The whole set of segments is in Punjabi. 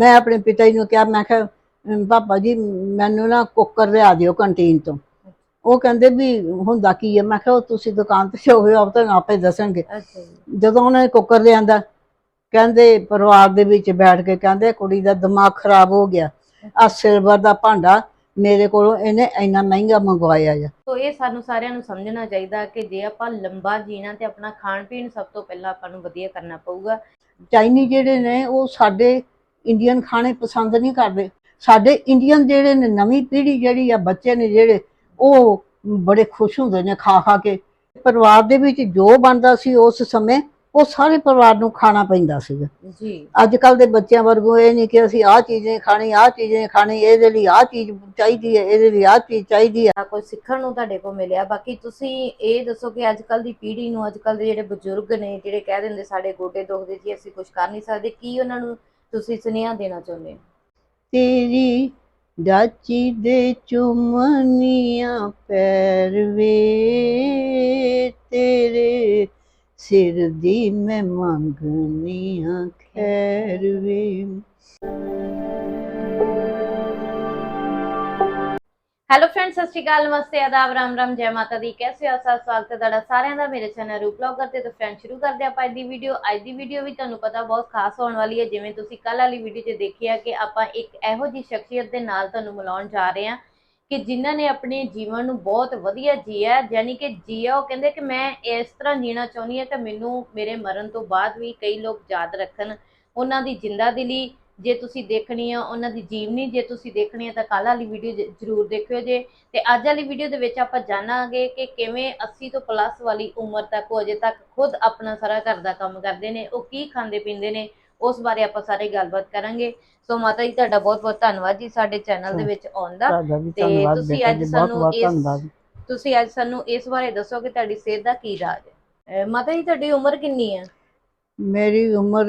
ਮੈਂ ਆਪਣੇ ਪਿਤਾ ਜੀ ਨੂੰ ਕਿਹਾ ਮੈਂ ਕਿਹਾ ਅਮ, ਪਾਪਾ ਜੀ ਮੈਨੂੰ ਨਾ ਕੁੱਕਰ ਲਿਆ ਦਿਓ ਕੰਟੀਨ ਤੋਂ। ਉਹ ਕਹਿੰਦੇ ਵੀ ਹੁੰਦਾ ਕੀ ਹੈ ਮੈਂ ਕਿਹਾ ਉਹ ਤੁਸੀਂ ਦੁਕਾਨ ਤੇ ਹੋਵੇ ਆਪ ਤਾਂ ਆਪੇ ਦੱਸਣਗੇ। ਅੱਛਾ ਜੀ। ਜਦੋਂ ਉਹਨਾਂ ਕੁੱਕਰ ਲਿਆਂਦਾ ਕਹਿੰਦੇ ਪਰਿਵਾਰ ਦੇ ਵਿੱਚ ਬੈਠ ਕੇ ਕਹਿੰਦੇ ਕੁੜੀ ਦਾ ਦਿਮਾਗ ਖਰਾਬ ਹੋ ਗਿਆ। ਆ ਸਿਲਵਰ ਦਾ ਭਾਂਡਾ ਮੇਰੇ ਕੋਲੋਂ ਇਹਨੇ ਇੰਨਾ ਮਹਿੰਗਾ ਮੰਗਵਾਇਆ ਆ। ਸੋ ਇਹ ਸਾਨੂੰ ਸਾਰਿਆਂ ਨੂੰ ਸਮਝਣਾ ਚਾਹੀਦਾ ਕਿ ਜੇ ਆਪਾਂ ਲੰਬਾ ਜੀਣਾ ਤੇ ਆਪਣਾ ਖਾਣ ਪੀਣ ਸਭ ਤੋਂ ਪਹਿਲਾਂ ਆਪਾਂ ਨੂੰ ਵਧੀਆ ਕਰਨਾ ਪਊਗਾ। ਚਾਈਨੀ ਜਿਹੜੇ ਨੇ ਉਹ ਸਾਡੇ ਇੰਡੀਅਨ ਖਾਣੇ ਪਸੰਦ ਨਹੀਂ ਕਰਦੇ। ਸਾਡੇ ਇੰਡੀਅਨ ਜਿਹੜੇ ਨੇ ਨਵੀਂ ਪੀੜ੍ਹੀ ਜਿਹੜੀ ਆ ਬੱਚੇ ਨੇ ਜਿਹੜੇ ਉਹ ਬੜੇ ਖੁਸ਼ ਹੁੰਦੇ ਨੇ ਖਾ ਖਾ ਕੇ। ਪਰਿਵਾਰ ਦੇ ਵਿੱਚ ਜੋ ਬਣਦਾ ਸੀ ਉਸ ਸਮੇਂ ਉਹ ਸਾਰੇ ਪਰਿਵਾਰ ਨੂੰ ਖਾਣਾ ਪੈਂਦਾ ਸੀਗਾ। ਜੀ। ਅੱਜ ਕੱਲ ਦੇ ਬੱਚਿਆਂ ਵਰਗੂ ਇਹ ਨਹੀਂ ਕਿ ਅਸੀਂ ਆਹ ਚੀਜ਼ ਨਹੀਂ ਖਾਣੀ ਆਹ ਚੀਜ਼ ਨਹੀਂ ਖਾਣੀ ਇਹਦੇ ਲਈ ਆਹ ਚੀਜ਼ ਚਾਹੀਦੀ ਹੈ ਇਹਦੇ ਲਈ ਆਹ ਚੀਜ਼ ਚਾਹੀਦੀ ਹੈ। ਕੁਝ ਸਿੱਖਣ ਨੂੰ ਤੁਹਾਡੇ ਕੋਲ ਮਿਲਿਆ। ਬਾਕੀ ਤੁਸੀਂ ਇਹ ਦੱਸੋ ਕਿ ਅੱਜ ਕੱਲ ਦੀ ਪੀੜ੍ਹੀ ਨੂੰ ਅੱਜ ਕੱਲ ਦੇ ਜਿਹੜੇ ਬਜ਼ੁਰਗ ਨੇ ਜਿਹੜੇ ਕਹਿ ਦਿੰਦੇ ਸਾਡੇ ਗੋਡੇ ਦੁਖਦੇ ਜੀ ਅਸੀਂ ਕੁਝ ਕਰ ਨਹੀਂ ਸਕਦੇ ਕੀ ਉਹਨਾਂ ਨੂੰ ਤੁਸੀਂ ਸੁਨੇਹਾ ਦੇਣਾ ਚਾਹੁੰਦੇ ਹੋ? ਤੇਰੀ ਡਾਚੀ ਦੇ ਚੁੰਮਨੀਆਂ ਪੈਰ ਵੇ, ਤੇਰੇ ਸਿਰ ਦੀ ਮੈਂ ਮੰਗਨੀਆਂ ਖੈਰ ਵੇ। ਹੈਲੋ ਫਰੈਂਡਸ ਸਤਿ ਸ਼੍ਰੀ ਅਕਾਲ, ਨਮਸਤੇ, ਆਦਾਬ, ਰਾਮ ਰਾਮ, ਜੈ ਮਾਤਾ ਦੀ। ਕੈਸੇ ਹੋ ਸਭ? ਸਵਾਗਤ ਹੈ ਤੁਹਾਡਾ ਸਾਰਿਆਂ ਦਾ। ਮੇਰੇ ਚੈਨਲ ਰੂਪ ਬਲੌਗਰ ਤੇ ਤਾਂ ਫਰੈਂਡ ਸ਼ੁਰੂ ਕਰਦੇ ਆਪਾਂ ਅੱਜ ਦੀ ਵੀਡੀਓ ਅੱਜ ਦੀ ਵੀਡੀਓ ਵੀ ਤੁਹਾਨੂੰ ਪਤਾ ਬਹੁਤ ਖਾਸ ਹੋਣ ਵਾਲੀ ਹੈ। ਜਿਵੇਂ ਤੁਸੀਂ ਕੱਲ ਵਾਲੀ ਵੀਡੀਓ 'ਚ ਦੇਖਿਆ ਕਿ ਆਪਾਂ ਇੱਕ ਇਹੋ ਜਿਹੀ ਸ਼ਖਸੀਅਤ ਦੇ ਨਾਲ ਤੁਹਾਨੂੰ ਮਿਲਾਉਣ ਜਾ ਰਹੇ ਹਾਂ ਕਿ ਜਿਨ੍ਹਾਂ ਨੇ ਆਪਣੇ ਜੀਵਨ ਨੂੰ ਬਹੁਤ ਵਧੀਆ ਜੀਆ ਯਾਨੀ ਕਿ ਜੀਆ, ਉਹ ਕਹਿੰਦੇ ਕਿ ਮੈਂ ਇਸ ਤਰ੍ਹਾਂ ਜੀਣਾ ਚਾਹੁੰਦੀ ਹਾਂ ਕਿ ਮੈਨੂੰ ਮੇਰੇ ਮਰਨ ਤੋਂ ਬਾਅਦ ਵੀ ਕਈ ਲੋਕ ਯਾਦ ਰੱਖਣ। ਉਹਨਾਂ ਦੀ ਜਿੰਦਾ ਦਿਲੀ ਜੇ ਤੁਸੀਂ ਦੇਖਣੀ ਆ ਉਹਨਾਂ ਦੀ ਜੀਵਨੀ ਜੇ ਤੁਸੀਂ ਦੇਖਣੀ ਆ ਤਾਂ ਕੱਲ੍ਹ ਵਾਲੀ ਵੀਡੀਓ ਜ਼ਰੂਰ ਦੇਖਿਓ ਜੇ। ਤੇ ਅੱਜ ਵਾਲੀ ਵੀਡੀਓ ਦੇ ਵਿੱਚ ਆਪਾਂ ਜਾਣਾਂਗੇ ਕਿ ਕਿਵੇਂ 80 ਤੋਂ ਪਲੱਸ ਵਾਲੀ ਉਮਰ ਤੱਕ ਉਹ ਅਜੇ ਤੱਕ ਖੁਦ ਆਪਣਾ ਸਾਰਾ ਘਰ ਦਾ ਕੰਮ ਕਰਦੇ ਨੇ ਉਹ ਕੀ ਖਾਂਦੇ ਪੀਂਦੇ ਨੇ ਉਸ ਬਾਰੇ ਆਪਾਂ ਸਾਰੇ ਗੱਲਬਾਤ ਕਰਾਂਗੇ। ਸੋ ਮਾਤਾ ਜੀ ਤੁਹਾਡਾ ਬਹੁਤ ਬਹੁਤ ਧੰਨਵਾਦ ਜੀ ਸਾਡੇ ਚੈਨਲ ਦੇ ਵਿੱਚ ਆਉਣ ਦਾ। ਤੇ ਤੁਸੀਂ ਅੱਜ ਸਾਨੂੰ ਇਸ- ਤੁਸੀਂ ਅੱਜ ਸਾਨੂੰ ਇਸ ਬਾਰੇ ਦੱਸੋ ਕਿ ਤੁਹਾਡੀ ਸਿਹਤ ਦਾ ਕੀ ਰਾਜ ਹੈ। ਮਾਤਾ ਜੀ ਤੁਹਾਡੀ ਉਮਰ ਕਿੰਨੀ ਹੈ? ਮੇਰੀ ਉਮਰ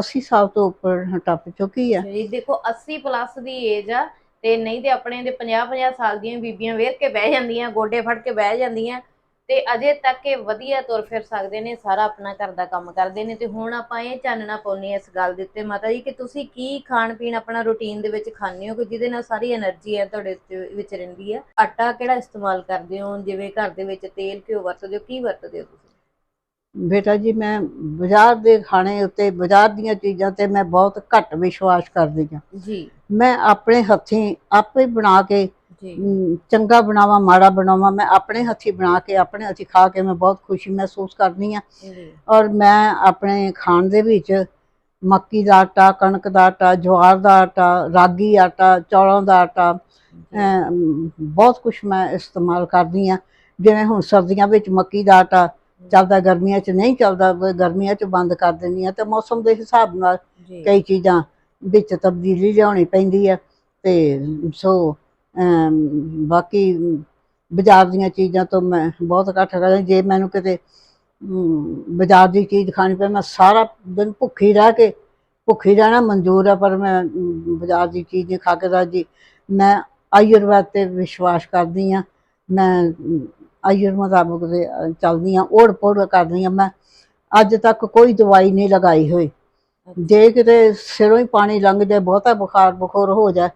80 ਸਾਲ ਤੋਂ ਉੱਪਰ ਟੱਪ ਚੁੱਕੀ ਆ। ਜੀ, ਦੇਖੋ 80 ਪਲੱਸ ਦੀ ਏਜ ਆ ਤੇ ਨਹੀਂ ਤੇ ਆਪਣੇ ਦੇ 50 50 ਸਾਲ ਦੀਆਂ ਬੀਬੀਆਂ ਵੇਰ ਕੇ ਬਹਿ ਜਾਂਦੀਆਂ, ਗੋਡੇ ਫੜ ਕੇ ਬਹਿ ਜਾਂਦੀਆਂ ਤੇ ਅਜੇ ਤੱਕ ਇਹ ਵਧੀਆ ਤੁਰ ਫਿਰ ਸਕਦੇ ਨੇ, ਸਾਰਾ ਆਪਣਾ ਘਰ ਦਾ ਕੰਮ ਕਰਦੇ ਨੇ ਤੇ ਹੁਣ ਆਪਾਂ ਇਹ ਚਾਨਣਾ ਪਾਉਨੇ ਇਸ ਗੱਲ ਦੇ ਉੱਤੇ। ਮਾਤਾ ਜੀ, ਕਿ ਤੁਸੀਂ ਕੀ ਖਾਣ ਪੀਣ ਆਪਣਾ ਰੁਟੀਨ ਦੇ ਵਿੱਚ ਖਾਂਦੇ ਹੋ? ਕਿ ਜਿਹਦੇ ਨਾਲ ਸਾਰੀ એનર્ਜੀ ਹੈ ਤੁਹਾਡੇ ਵਿੱਚ ਰਹਿੰਦੀ ਹੈ? ਆਟਾ ਕਿਹੜਾ ਇਸਤੇਮਾਲ ਕਰਦੇ ਹੋ? ਜਿਵੇਂ ਘਰ ਦੇ ਵਿੱਚ ਤੇਲ ਘਿਓ ਵਰਤਦੇ ਹੋ? ਕੀ ਵਰਤਦੇ ਹੋ ਤੁਸੀਂ? ਬੇਟਾ ਜੀ ਮੈਂ ਬਾਜ਼ਾਰ ਦੇ ਖਾਣੇ ਉੱਤੇ ਬਾਜ਼ਾਰ ਦੀਆਂ ਚੀਜ਼ਾਂ ਤੇ ਮੈਂ ਬਹੁਤ ਘੱਟ ਵਿਸ਼ਵਾਸ ਕਰਦੀ ਹਾਂ। ਜੀ। ਮੈਂ ਆਪਣੇ ਹੱਥੀਂ ਆਪੇ ਬਣਾ ਕੇ ਚੰਗਾ ਬਣਾਵਾਂ ਮਾੜਾ ਬਣਾਵਾਂ ਮੈਂ ਆਪਣੇ ਹੱਥੀਂ ਬਣਾ ਕੇ ਆਪਣੇ ਹੱਥੀਂ ਖਾ ਕੇ ਮੈਂ ਬਹੁਤ ਖੁਸ਼ੀ ਮਹਿਸੂਸ ਕਰਦੀ ਹਾਂ। ਜੀ। ਔਰ ਮੈਂ ਆਪਣੇ ਖਾਣ ਦੇ ਵਿੱਚ ਮੱਕੀ ਦਾ ਆਟਾ ਕਣਕ ਦਾ ਆਟਾ ਜਵਾਰ ਦਾ ਆਟਾ ਰਾਗੀ ਆਟਾ ਚੌਲਾਂ ਦਾ ਆਟਾ ਬਹੁਤ ਕੁਝ ਮੈਂ ਇਸਤੇਮਾਲ ਕਰਦੀ ਹਾਂ। ਜਿਵੇਂ ਹੁਣ ਸਰਦੀਆਂ ਵਿੱਚ ਮੱਕੀ ਦਾ ਆਟਾ ਚੱਲਦਾ ਗਰਮੀਆਂ 'ਚ ਨਹੀਂ ਚੱਲਦਾ ਗਰਮੀਆਂ 'ਚ ਬੰਦ ਕਰ ਦਿੰਦੀ ਹਾਂ ਤੇ ਮੌਸਮ ਦੇ ਹਿਸਾਬ ਨਾਲ ਜੀ। ਕਈ ਚੀਜ਼ਾਂ ਵਿੱਚ ਤਬਦੀਲੀ ਲਿਆਉਣੀ ਪੈਂਦੀ ਹੈ ਤੇ ਸੋ ਅਮ, ਬਾਕੀ ਬਾਜ਼ਾਰ ਦੀਆਂ ਚੀਜ਼ਾਂ ਤੋਂ ਮੈਂ ਬਹੁਤ ਘੱਟ ਕਰਦੀ ਜੇ ਮੈਨੂੰ ਕਿਤੇ ਅਮ, ਬਾਜ਼ਾਰ ਦੀ ਚੀਜ਼ ਖਾਣੀ ਪਏ ਮੈਂ ਸਾਰਾ ਦਿਨ ਭੁੱਖੀ ਰਹਿ ਕੇ ਭੁੱਖੀ ਰਹਿਣਾ ਮਨਜ਼ੂਰ ਹੈ ਪਰ ਮੈਂ ਅਮ, ਬਾਜ਼ਾਰ ਦੀ ਚੀਜ਼ ਨਹੀਂ ਖਾ ਕੇ ਰਾਜੀ। ਮੈਂ ਆਯੁਰਵੈਦ ਤੇ ਵਿਸ਼ਵਾਸ ਕਰਦੀ ਹਾਂ। ਮੈਂ ਅਮ, ਆਯੁਰ ਮੁਤਾਬਕ ਦੇ ਚੱਲਦੀ ਹਾਂ ਓੜ ਪੋੜ ਕਰਦੀ ਹਾਂ ਮੈਂ ਅੱਜ ਤੱਕ ਕੋਈ ਦਵਾਈ ਨਹੀਂ ਲਗਾਈ ਹੋਈ। ਜੇ ਕਿਤੇ ਸਿਰੋਂ ਹੀ ਪਾਣੀ ਲੰਘ ਜਾਏ ਬਹੁਤਾ ਬੁਖਾਰ ਬਖੋਰ ਹੋ ਜਾਏ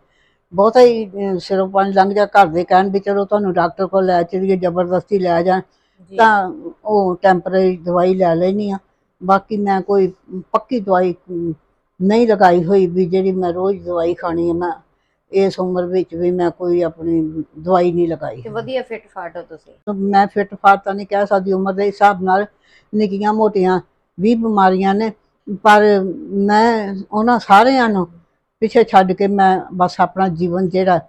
ਬਹੁਤਾ ਹੀ ਸਿਰੋਂ ਪਾਣੀ ਲੰਘ ਜਾਏ ਘਰ ਦੇ ਕਹਿਣ ਵੀ ਚਲੋ ਤੁਹਾਨੂੰ ਡਾਕਟਰ ਕੋਲ ਲੈ ਚਲੀਏ ਜ਼ਬਰਦਸਤੀ ਲੈ ਜਾਣ ਜੀ। ਤਾਂ ਉਹ ਟੈਂਪਰੇਰੀ ਦਵਾਈ ਲੈ ਲੈਣੀ ਆ ਬਾਕੀ ਮੈਂ ਕੋਈ ਪੱਕੀ ਦਵਾਈ ਨਹੀਂ ਲਗਾਈ ਹੋਈ ਵੀ ਜਿਹੜੀ ਮੈਂ ਰੋਜ਼ ਦਵਾਈ ਖਾਣੀ ਹੈ ਮੈਂ ਇਸ ਉਮਰ ਵਿੱਚ ਵੀ ਮੈਂ ਕੋਈ ਆਪਣੀ ਦਵਾਈ ਨਹੀਂ ਲਗਾਈ ਤੇ ਵਧੀਆ ਫਿੱਟ ਫਾਟ ਹੋ ਤੁਸੀਂ। ਮੈਂ ਫਿੱਟ ਫਾਟ ਤਾਂ ਨਹੀਂ ਕਹਿ ਸਕਦੀ ਉਮਰ ਦੇ ਹਿਸਾਬ ਨਾਲ ਨਿੱਕੀਆਂ ਮੋਟੀਆਂ ਵੀ ਬਿਮਾਰੀਆਂ ਨੇ ਪਰ ਮੈਂ ਉਹਨਾਂ ਸਾਰਿਆਂ ਨੂੰ ਪਿੱਛੇ ਛੱਡ ਕੇ ਮੈਂ ਬਸ ਆਪਣਾ ਜੀਵਨ ਜਿਹੜਾ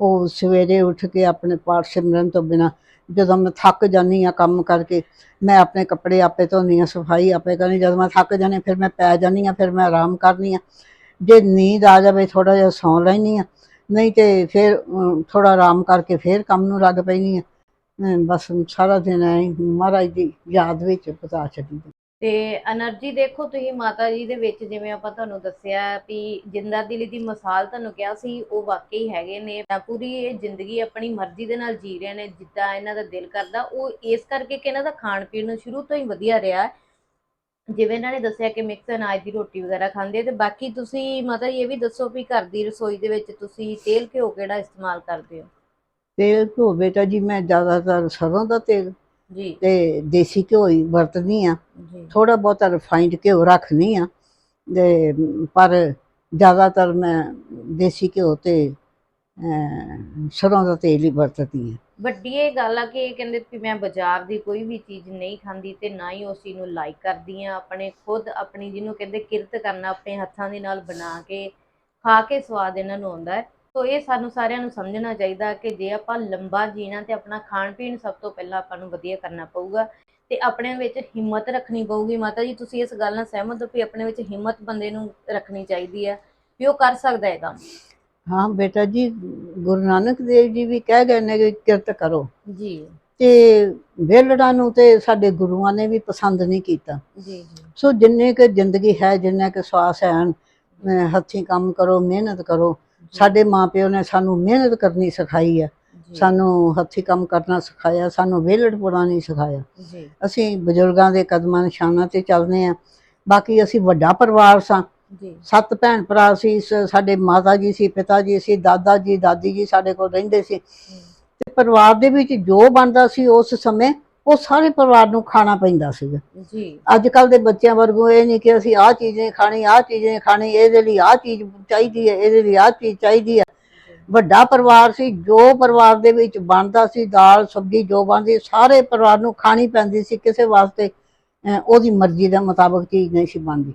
ਉਹ ਸਵੇਰੇ ਉੱਠ ਕੇ ਆਪਣੇ ਪਾਠ ਸਿਮਰਨ ਤੋਂ ਬਿਨਾ ਜਦੋਂ ਮੈਂ ਥੱਕ ਜਾਂਦੀ ਆ ਕੰਮ ਕਰਕੇ ਮੈਂ ਆਪਣੇ ਕੱਪੜੇ ਆਪੇ ਧੋਂਦੀ ਹਾਂ ਸਫ਼ਾਈ ਆਪੇ ਕਰਨੀ ਜਦੋਂ ਮੈਂ ਥੱਕ ਜਾਂਦੀ ਹਾਂ ਫਿਰ ਮੈਂ ਪੈ ਜਾਂਦੀ ਹਾਂ ਫਿਰ ਮੈਂ ਆਰਾਮ ਕਰਨੀ ਆ ਜੇ ਨੀਂਦ ਆ ਜਾਵੇ ਥੋੜਾ ਜਿਹਾ ਸੌਂ ਲੈਂਦੀ ਆ ਨਹੀਂ ਤੇ ਫਿਰ ਥੋੜਾ ਆਰਾਮ ਕਰਕੇ ਫਿਰ ਕੰਮ ਨੂੰ ਲੱਗ ਪੈਣੀ ਹੈ ਬਸ ਸਾਰਾ ਦਿਨ ਐ ਮਹਾਰਾਜ ਦੀ ਯਾਦ ਵਿੱਚ ਪਤਾ ਛੱਡੀ ਤੇ એનર્ਜੀ ਦੇਖੋ ਤੁਸੀਂ ਮਾਤਾ ਜੀ ਦੇ ਵਿੱਚ, ਜਿਵੇਂ ਆਪਾਂ ਤੁਹਾਨੂੰ ਦੱਸਿਆ ਵੀ ਜਿੰਦਾ ਦਿਲੀ ਦੀ ਮਿਸਾਲ ਤੁਹਾਨੂੰ ਕਿਹਾ ਸੀ, ਉਹ ਵਾਕਈ ਹੈਗੇ ਨੇ। ਪੂਰੀ ਇਹ ਜ਼ਿੰਦਗੀ ਆਪਣੀ ਮਰਜ਼ੀ ਦੇ ਨਾਲ ਜੀ ਰਹੇ ਨੇ, ਜਿੱਦਾਂ ਇਹਨਾਂ ਦਾ ਦਿਲ ਕਰਦਾ, ਉਹ ਇਸ ਕਰਕੇ ਕਿ ਇਹਨਾਂ ਦਾ ਖਾਣ ਪੀਣ ਨੂੰ ਸ਼ੁਰੂ ਤੋਂ ਹੀ ਵਧੀਆ ਰਿਹਾ। ਜਿਵੇਂ ਇਹਨਾਂ ਨੇ ਦੱਸਿਆ ਕਿ ਮਿਕਸ ਅਨਾਜ ਦੀ ਰੋਟੀ ਵਗੈਰਾ ਖਾਂਦੇ ਤੇ ਬਾਕੀ ਤੁਸੀਂ ਮਤਲਬ ਇਹ ਵੀ ਦੱਸੋ ਵੀ ਘਰ ਦੀ ਰਸੋਈ ਦੇ ਵਿੱਚ ਤੁਸੀਂ ਤੇਲ ਘਿਓ ਕਿਹੜਾ ਇਸਤੇਮਾਲ ਕਰਦੇ ਹੋ? ਤੇਲ ਘਿਓ ਬੇਟਾ ਜੀ ਮੈਂ ਜ਼ਿਆਦਾਤਰ ਸਰੋਂ ਦਾ ਤੇਲ ਜੀ। ਤੇ ਦੇਸੀ ਘਿਓ ਹੀ ਵਰਤਦੀ ਆ ਜੀ। ਥੋੜਾ ਬਹੁਤਾ ਰਿਫਾਈਨਡ ਘਿਓ ਰੱਖਦੀ ਆ ਤੇ ਪਰ ਜ਼ਿਆਦਾਤਰ ਮੈਂ ਦੇਸੀ ਘਿਓ ਤੇ ਅਹ, ਸਰੋਂ ਦਾ ਤੇਲ ਹੀ ਵਰਤਦੀ ਆ ਵੱਡੀ ਇਹ ਗੱਲ ਆ ਕਿ ਇਹ ਕਹਿੰਦੇ ਕਿ ਮੈਂ ਬਾਜ਼ਾਰ ਦੀ ਕੋਈ ਵੀ ਚੀਜ਼ ਨਹੀਂ ਖਾਂਦੀ ਤੇ ਨਾ ਹੀ ਉਸ ਚੀਜ਼ ਨੂੰ ਲਾਈਕ ਕਰਦੀ ਆ, ਆਪਣੇ ਖੁਦ ਆਪਣੀ ਜਿਹਨੂੰ ਕਹਿੰਦੇ ਕਿਰਤ ਕਰਨਾ ਆਪਣੇ ਹੱਥਾਂ ਦੇ ਨਾਲ ਬਣਾ ਕੇ, ਖਾ ਕੇ ਸਵਾਦ ਇਹਨਾਂ ਨੂੰ ਆਉਂਦਾ ਹੈ। ਸੋ ਇਹ ਸਾਨੂੰ ਸਾਰਿਆਂ ਨੂੰ ਸਮਝਣਾ ਚਾਹੀਦਾ ਕਿ ਜੇ ਆਪਾਂ ਲੰਬਾ ਜੀਣਾ ਤੇ ਆਪਣਾ ਖਾਣ ਪੀਣ ਸਭ ਤੋਂ ਪਹਿਲਾਂ ਆਪਾਂ ਨੂੰ ਵਧੀਆ ਕਰਨਾ ਪਊਗਾ ਤੇ ਆਪਣੇ ਵਿੱਚ ਹਿੰਮਤ ਰੱਖਣੀ ਪਊਗੀ। ਮਾਤਾ ਜੀ, ਤੁਸੀਂ ਇਸ ਗੱਲ ਨਾਲ ਸਹਿਮਤ ਹੋ ਵੀ ਆਪਣੇ ਵਿੱਚ ਹਿੰਮਤ ਬੰਦੇ ਨੂੰ ਰੱਖਣੀ ਚਾਹੀਦੀ ਹੈ ਵੀ ਉਹ ਕਰ ਸਕਦਾ ਹੈ ਕੰਮ। ਹਾਂ ਬੇਟਾ ਜੀ ਗੁਰੂ ਨਾਨਕ ਦੇਵ ਜੀ ਵੀ ਕਹਿ ਗਏ ਨੇ ਕਿ ਕਿਰਤ ਕਰੋ। ਜੀ। ਤੇ ਵੇਲੜਾਂ ਨੂੰ ਤੇ ਸਾਡੇ ਗੁਰੂਆਂ ਨੇ ਵੀ ਪਸੰਦ ਨਹੀਂ ਕੀਤਾ। ਜੀ ਜੀ। ਸੋ ਜਿੰਨੇ ਕੁ ਜ਼ਿੰਦਗੀ ਹੈ ਜਿੰਨਾ ਕੁ ਸਵਾਸ ਹੈ ਹੱਥੀਂ ਕੰਮ ਕਰੋ ਮਿਹਨਤ ਕਰੋ ਸਾਡੇ ਮਾਪਿਓ ਨੇ ਸਾਨੂੰ ਮਿਹਨਤ ਕਰਨੀ ਸਿਖਾਈ ਹੈ ਸਾਨੂੰ ਹੱਥੀਂ ਕੰਮ ਕਰਨਾ ਸਿਖਾਇਆ ਸਾਨੂੰ ਵੇਲੜਪੁਣਾ ਨਹੀਂ ਸਿਖਾਇਆ। ਜੀ। ਅਸੀਂ ਬਜ਼ੁਰਗਾਂ ਦੇ ਕਦਮਾਂ ਨਿਸ਼ਾਨਾਂ ਤੇ ਚੱਲਦੇ ਆ। ਬਾਕੀ ਅਸੀਂ ਵੱਡਾ ਪਰਿਵਾਰ ਸਾਂ। ਜੀ। ਸੱਤ ਭੈਣ ਭਰਾ ਸੀ ਸ- ਸਾਡੇ ਮਾਤਾ ਜੀ ਸੀ ਪਿਤਾ ਜੀ ਸੀ ਦਾਦਾ ਜੀ ਦਾਦੀ ਜੀ ਸਾਡੇ ਕੋਲ ਰਹਿੰਦੇ ਸੀ। ਤੇ ਪਰਿਵਾਰ ਦੇ ਵਿੱਚ ਜੋ ਬਣਦਾ ਸੀ ਉਸ ਸਮੇਂ ਉਹ ਸਾਰੇ ਪਰਿਵਾਰ ਨੂੰ ਖਾਣਾ ਪੈਂਦਾ ਸੀਗਾ। ਜੀ। ਅੱਜ ਕੱਲ ਦੇ ਬੱਚਿਆਂ ਵਰਗੂ ਇਹ ਨਹੀਂ ਕਿ ਅਸੀਂ ਆਹ ਚੀਜ਼ ਨਹੀਂ ਖਾਣੀ ਆਹ ਚੀਜ਼ ਨਹੀਂ ਖਾਣੀ ਇਹਦੇ ਲਈ ਆਹ ਚੀਜ਼ ਚਾਹੀਦੀ ਹੈ ਇਹਦੇ ਲਈ ਆਹ ਚੀਜ਼ ਚਾਹੀਦੀ ਹੈ। ਵੱਡਾ ਪਰਿਵਾਰ ਸੀ ਜੋ ਪਰਿਵਾਰ ਦੇ ਵਿੱਚ ਬਣਦਾ ਸੀ ਦਾਲ ਸਬਜ਼ੀ ਜੋ ਬਣਦੀ ਸਾਰੇ ਪਰਿਵਾਰ ਨੂੰ ਖਾਣੀ ਪੈਂਦੀ ਸੀ ਕਿਸੇ ਵਾਸਤੇ ਅਹ, ਉਹਦੀ ਮਰਜ਼ੀ ਦੇ ਮੁਤਾਬਕ ਚੀਜ਼ ਨਹੀਂ ਸੀ ਬਣਦੀ।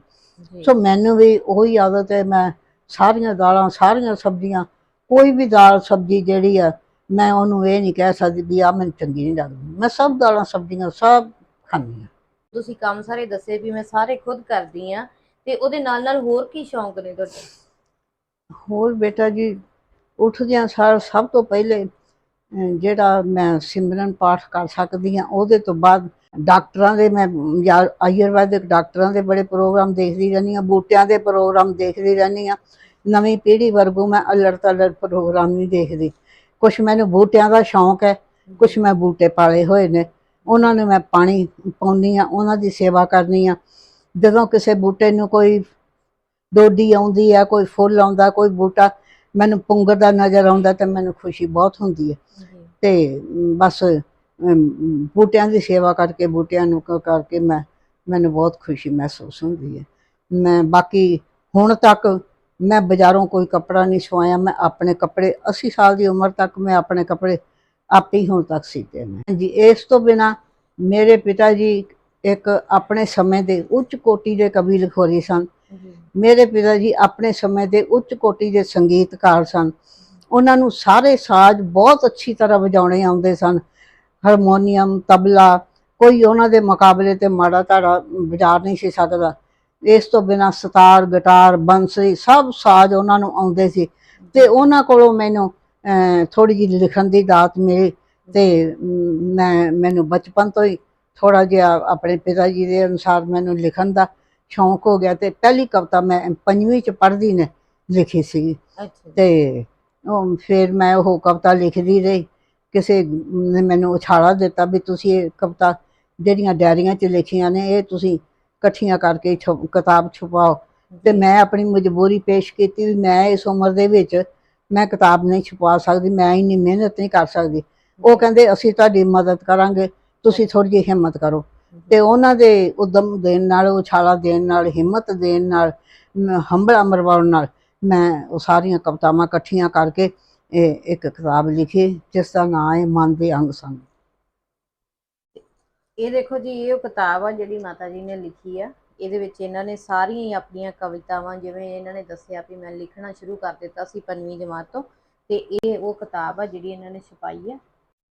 ਸੋ ਮੈਨੂੰ ਵੀ ਉਹੀ ਆਦਤ ਹੈ ਮੈਂ ਸਾਰੀਆਂ ਦਾਲਾਂ ਸਾਰੀਆਂ ਸਬਜ਼ੀਆਂ ਕੋਈ ਵੀ ਦਾਲ ਸਬਜ਼ੀ ਜਿਹੜੀ ਆ ਮੈਂ ਉਹਨੂੰ ਇਹ ਨਹੀਂ ਕਹਿ ਸਕਦੀ ਵੀ ਆ ਮੈਨੂੰ ਚੰਗੀ ਨਹੀਂ ਲੱਗਦੀ। ਮੈਂ ਸਭ ਦਾਲਾਂ ਸਬਜ਼ੀਆਂ ਸਭ ਖਾਂਦੀ ਹਾਂ। ਤੁਸੀਂ ਕੰਮ ਸਾਰੇ ਦੱਸੇ ਵੀ ਮੈਂ ਸਾਰੇ ਖੁਦ ਕਰਦੀ ਆ ਤੇ ਉਹਦੇ ਨਾਲ ਨਾਲ ਹੋਰ ਕੀ ਸ਼ੌਂਕ ਨੇ ਤੁਹਾਡੇ? ਹੋਰ ਬੇਟਾ ਜੀ ਉੱਠਦਿਆਂ ਸਾਰ ਸਭ ਤੋਂ ਪਹਿਲੇ ਜਿਹੜਾ ਮੈਂ ਸਿਮਰਨ ਪਾਠ ਕਰ ਸਕਦੀ ਹਾਂ ਉਹਦੇ ਤੋਂ ਬਾਅਦ ਡਾਕਟਰਾਂ ਦੇ ਮੈਂ ਜਾਂ ਆਯੁਰਵੈਦਿਕ ਡਾਕਟਰਾਂ ਦੇ ਬੜੇ ਪ੍ਰੋਗਰਾਮ ਦੇਖਦੀ ਰਹਿੰਦੀ ਹਾਂ ਬੂਟਿਆਂ ਦੇ ਪ੍ਰੋਗਰਾਮ ਦੇਖਦੀ ਰਹਿੰਦੀ ਹਾਂ। ਨਵੀਂ ਪੀੜ੍ਹੀ ਵਰਗੂ ਮੈਂ ਅਲੜ ਤਲੜ ਪ੍ਰੋਗਰਾਮ ਨਹੀਂ ਦੇਖਦੀ। ਕੁਛ ਮੈਨੂੰ ਬੂਟਿਆਂ ਦਾ ਸ਼ੌਂਕ ਹੈ ਕੁਛ ਮੈਂ ਬੂਟੇ ਪਾਲੇ ਹੋਏ ਨੇ। ਉਹਨਾਂ ਨੂੰ ਮੈਂ ਪਾਣੀ ਪਾਉਂਦੀ ਆ ਉਹਨਾਂ ਦੀ ਸੇਵਾ ਕਰਨੀ ਆ ਜਦੋਂ ਕਿਸੇ ਬੂਟੇ ਨੂੰ ਕੋਈ ਡੋਡੀ ਆਉਂਦੀ ਆ ਕੋਈ ਫੁੱਲ ਆਉਂਦਾ ਕੋਈ ਬੂਟਾ ਮੈਨੂੰ ਪੁੰਗਰਦਾ ਨਜ਼ਰ ਆਉਂਦਾ ਤੇ ਮੈਨੂੰ ਖੁਸ਼ੀ ਬਹੁਤ ਹੁੰਦੀ ਹੈ। ਤੇ ਬਸ ਬੂਟਿਆਂ ਦੀ ਸੇਵਾ ਕਰਕੇ ਬੂਟਿਆਂ ਨੂੰ ਕ- ਕਰਕੇ ਮੈਂ ਮੈਨੂੰ ਬਹੁਤ ਖੁਸ਼ੀ ਮਹਿਸੂਸ ਹੁੰਦੀ ਹੈ। ਮੈਂ ਬਾਕੀ ਹੁਣ ਤੱਕ ਮੈਂ ਬਾਜ਼ਾਰੋਂ ਕੋਈ ਕੱਪੜਾ ਨਹੀਂ ਸਵਾਇਆ ਮੈਂ ਆਪਣੇ ਕੱਪੜੇ 80 ਸਾਲ ਦੀ ਉਮਰ ਤੱਕ ਮੈਂ ਆਪਣੇ ਕੱਪੜੇ ਆਪੇ ਹੀ ਹੁਣ ਤੱਕ ਸੀਤੇ ਨੇ। ਜੀ ਇਸ ਤੋਂ ਬਿਨਾ ਮੇਰੇ ਪਿਤਾ ਜੀ ਇੱਕ ਆਪਣੇ ਸਮੇਂ ਦੇ ਉੱਚ ਕੋਟੀ ਦੇ ਕਵੀ ਲਿਖੋਰੀ ਸਨ। ਮੇਰੇ ਪਿਤਾ ਜੀ ਆਪਣੇ ਸਮੇਂ ਦੇ ਉੱਚ ਕੋਟੀ ਦੇ ਸੰਗੀਤਕਾਰ ਸਨ। ਉਹਨਾਂ ਨੂੰ ਸਾਰੇ ਸਾਜ਼ ਬਹੁਤ ਅੱਛੀ ਤਰ੍ਹਾਂ ਵਜਾਉਣੇ ਆਉਂਦੇ ਸਨ। ਹਾਰਮੋਨੀਅਮ ਤਬਲਾ ਕੋਈ ਉਹਨਾਂ ਦੇ ਮੁਕਾਬਲੇ ਤੇ ਮਾੜਾ ਤਾੜਾ ਵਜਾ ਨਹੀਂ ਸੀ ਸਕਦਾ। ਇਸ ਤੋਂ ਬਿਨਾ ਸਤਾਰ ਗਿਟਾਰ ਬੰਸਰੀ ਸਭ ਸਾਜ਼ ਉਹਨਾਂ ਨੂੰ ਆਉਂਦੇ ਸੀ ਤੇ ਉਹਨਾਂ ਕੋਲੋਂ ਮੈਨੂੰ ਥੋੜੀ ਜਿਹੀ ਲਿਖਣ ਦੀ ਦਾਤ ਮਿਲੀ ਤੇ ਮੈਂ ਮੈਨੂੰ ਬਚਪਨ ਤੋਂ ਹੀ ਥੋੜਾ ਜਿਹਾ ਆਪਣੇ ਪਿਤਾ ਜੀ ਦੇ ਅਨੁਸਾਰ ਮੈਨੂੰ ਲਿਖਣ ਦਾ ਸ਼ੌਂਕ ਹੋ ਗਿਆ ਤੇ ਪਹਿਲੀ ਕਵਿਤਾ ਮੈਂ ਪੰਜਵੀਂ ਚ ਪੜ੍ਹਦੀ ਨੇ ਲਿਖੀ ਸੀ ਤੇ ਉਹ ਫਿਰ ਮੈਂ ਉਹ ਕਵਿਤਾ ਲਿਖਦੀ ਰਹੀ। ਕਿਸੇ ਨੇ ਮੈਨੂੰ ਉਛਾਲਾ ਦਿੱਤਾ ਵੀ ਤੁਸੀਂ ਇਹ ਕਵਿਤਾ ਜਿਹੜੀਆਂ ਡਾਇਰੀਆਂ 'ਚ ਲਿਖੀਆਂ ਨੇ ਇਹ ਤੁਸੀਂ ਇਕੱਠੀਆਂ ਕਰਕੇ ਛਪ- ਕਿਤਾਬ ਛਪਾਓ। ਤੇ ਮੈਂ ਆਪਣੀ ਮਜਬੂਰੀ ਪੇਸ਼ ਕੀਤੀ ਵੀ ਮੈਂ ਇਸ ਉਮਰ ਦੇ ਵਿੱਚ ਮੈਂ ਕਿਤਾਬ ਨਹੀਂ ਛਪਾ ਸਕਦੀ ਮੈਂ ਇੰਨੀ ਮਿਹਨਤ ਨਹੀਂ ਕਰ ਸਕਦੀ। ਉਹ ਕਹਿੰਦੇ ਅਸੀਂ ਤੁਹਾਡੀ ਮਦਦ ਕਰਾਂਗੇ ਤੁਸੀਂ ਥੋੜੀ ਜਿਹੀ ਹਿੰਮਤ ਕਰੋ। ਤੇ ਉਹਨਾਂ ਦੇ ਉਦਮ ਦੇਣ ਨਾਲ ਉਛਾਲਾ ਦੇਣ ਨਾਲ ਹਿੰਮਤ ਦੇਣ ਨਾਲ ਹੰਬਲਾ ਮਰਵਾਉਣ ਨਾਲ ਮੈਂ ਉਹ ਸਾਰੀਆਂ ਕਵਿਤਾਵਾਂ ਇਕੱਠੀਆਂ ਕਰਕੇ ਇਹ ਇੱਕ ਕਿਤਾਬ ਲਿਖੀ, ਜਿਸ ਦਾ ਨਾਮ ਹੈ ਮਨ ਦੇ ਅੰਗ ਸੰਗ। ਇਹ ਦੇਖੋ ਜੀ, ਇਹ ਉਹ ਕਿਤਾਬ ਆ ਜਿਹੜੀ ਮਾਤਾ ਜੀ ਨੇ ਲਿਖੀ ਆ। ਇਹਦੇ ਵਿੱਚ ਇਹਨਾਂ ਨੇ ਸਾਰੀਆਂ ਹੀ ਆਪਣੀਆਂ ਕਵਿਤਾਵਾਂ, ਜਿਵੇਂ ਇਹਨਾਂ ਨੇ ਦੱਸਿਆ ਵੀ ਮੈਂ ਲਿਖਣਾ ਸ਼ੁਰੂ ਕਰ ਦਿੱਤਾ ਸੀ ਪੰਜਵੀਂ ਜਮਾਤ ਤੋਂ, ਤੇ ਇਹ ਉਹ ਕਿਤਾਬ ਆ ਜਿਹੜੀ ਇਹਨਾਂ ਨੇ ਛਪਾਈ ਆ।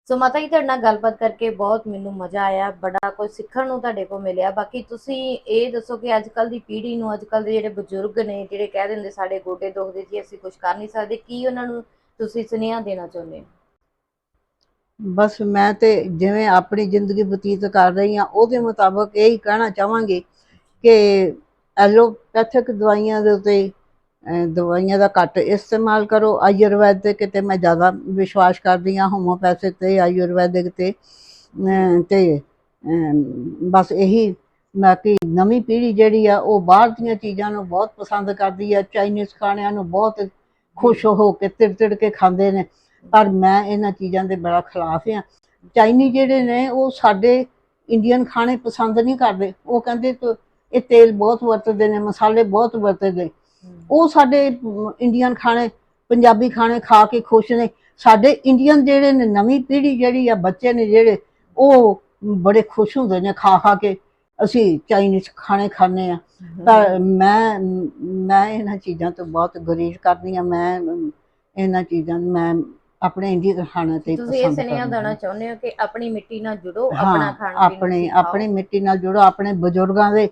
ਸੋ ਮਾਤਾ ਜੀ, ਤੁਹਾਡੇ ਨਾਲ ਗੱਲਬਾਤ ਕਰਕੇ ਬਹੁਤ ਮੈਨੂੰ ਮਜ਼ਾ ਆਇਆ, ਬੜਾ ਕੁਝ ਸਿੱਖਣ ਨੂੰ ਤੁਹਾਡੇ ਕੋਲ ਮਿਲਿਆ। ਬਾਕੀ ਤੁਸੀਂ ਇਹ ਦੱਸੋ ਕਿ ਅੱਜ ਕੱਲ ਦੀ ਪੀੜ੍ਹੀ ਨੂੰ ਅੱਜ ਕੱਲ ਦੇ ਜਿਹੜੇ ਬਜ਼ੁਰਗ ਨੇ, ਜਿਹੜੇ ਕਹਿ ਦਿੰਦੇ ਸਾਡੇ ਗੋਡੇ ਦੁਖਦੇ ਜੀ, ਅਸੀਂ ਕੁਝ ਕਰ ਨਹੀਂ ਸਕਦੇ, ਕੀ ਉਹਨਾਂ ਨੂੰ ਤੁਸੀਂ ਸੁਨੇਹਾ ਦੇਣਾ ਚਾਹੁੰਦੇ ਹੋ? ਬਸ ਮੈਂ ਤੇ ਜਿਵੇਂ ਆਪਣੀ ਜ਼ਿੰਦਗੀ ਬਤੀਤ ਕਰ ਰਹੀ ਹਾਂ ਉਹਦੇ ਮੁਤਾਬਕ ਇਹ ਹੀ ਕਹਿਣਾ ਚਾਹਾਂਗੀ ਕਿ ਐਲੋਪੈਥਿਕ ਦਵਾਈਆਂ ਦੇ ਉੱਤੇ ਦਵਾਈਆਂ ਦਾ ਘੱਟ ਇਸਤੇਮਾਲ ਕਰੋ। ਆਯੁਰਵੈਦਿਕ ਤੇ ਮੈਂ ਜ਼ਿਆਦਾ ਵਿਸ਼ਵਾਸ ਕਰਦੀ ਹਾਂ ਹੋਮੋਪੈਥਿਕ ਤੇ ਆਯੁਰਵੈਦਿਕ ਤੇ ਅਹ, ਤੇ ਬਸ ਇਹੀ ਬਾਕੀ ਨਵੀਂ ਪੀੜ੍ਹੀ ਜਿਹੜੀ ਆ ਉਹ ਬਾਹਰ ਦੀਆਂ ਚੀਜ਼ਾਂ ਨੂੰ ਬਹੁਤ ਪਸੰਦ ਕਰਦੀ ਆ ਚਾਈਨੀਜ਼ ਖਾਣਿਆਂ ਨੂੰ ਬਹੁਤ ਖੁਸ਼ ਹੋ ਕੇ ਤਿੜ ਤਿੜ ਕੇ ਖਾਂਦੇ ਨੇ। ਪਰ ਮੈਂ ਇਹਨਾਂ ਚੀਜ਼ਾਂ ਦੇ ਬੜਾ ਖਿਲਾਫ ਆ। ਚਾਈਨੀ ਜਿਹੜੇ ਨੇ, ਉਹ ਸਾਡੇ ਇੰਡੀਅਨ ਖਾਣੇ ਪਸੰਦ ਨਹੀਂ ਕਰਦੇ। ਉਹ ਕਹਿੰਦੇ ਤੂੰ, ਇਹ ਤੇਲ ਬਹੁਤ ਵਰਤਦੇ ਨੇ, ਮਸਾਲੇ ਬਹੁਤ ਵਰਤਦੇ। ਉਹ ਸਾਡੇ ਇੰਡੀਅਨ ਖਾਣੇ, ਪੰਜਾਬੀ ਖਾਣੇ ਖਾ ਕੇ ਖੁਸ਼ ਨੇ। ਸਾਡੇ ਇੰਡੀਅਨ ਜਿਹੜੇ ਨੇ, ਨਵੀਂ ਪੀੜ੍ਹੀ ਜਿਹੜੀ ਆ, ਬੱਚੇ ਨੇ ਜਿਹੜੇ, ਉਹ ਬੜੇ ਖੁਸ਼ ਹੁੰਦੇ ਨੇ ਖਾ ਖਾ ਕੇ। ਅਸੀਂ ਚਾਈਨੀਜ਼ ਖਾਣੇ ਖਾਂਦੇ ਆ ਪਰ ਮੈਂ ਮੈਂ ਇਹਨਾਂ ਚੀਜ਼ਾਂ ਤੋਂ ਬਹੁਤ ਗੁਰੇਜ਼ ਕਰਦੀ ਆ ਮੈਂ ਇਹਨਾਂ ਚੀਜ਼ਾਂ ਨੂੰ ਮੈਂ ਆਪਣੇ ਇੰਡੀਅਨ ਖਾਣੇ ਤੇ ਤੁਸੀਂ ਇਹ ਸੁਨੇਹਾ ਦੇਣਾ। ਚਾਹੁੰਦੇ ਹੋ ਕਿ ਆਪਣੀ ਮਿੱਟੀ ਨਾਲ ਜੁੜੋ ਆਪਣਾ ਖਾਣ ਪੀਣ ਆਪਣੇ। ਆਪਣੀ ਮਿੱਟੀ ਨਾਲ ਜੁੜੋ ਆਪਣੇ ਬਜ਼ੁਰਗਾਂ ਦੇ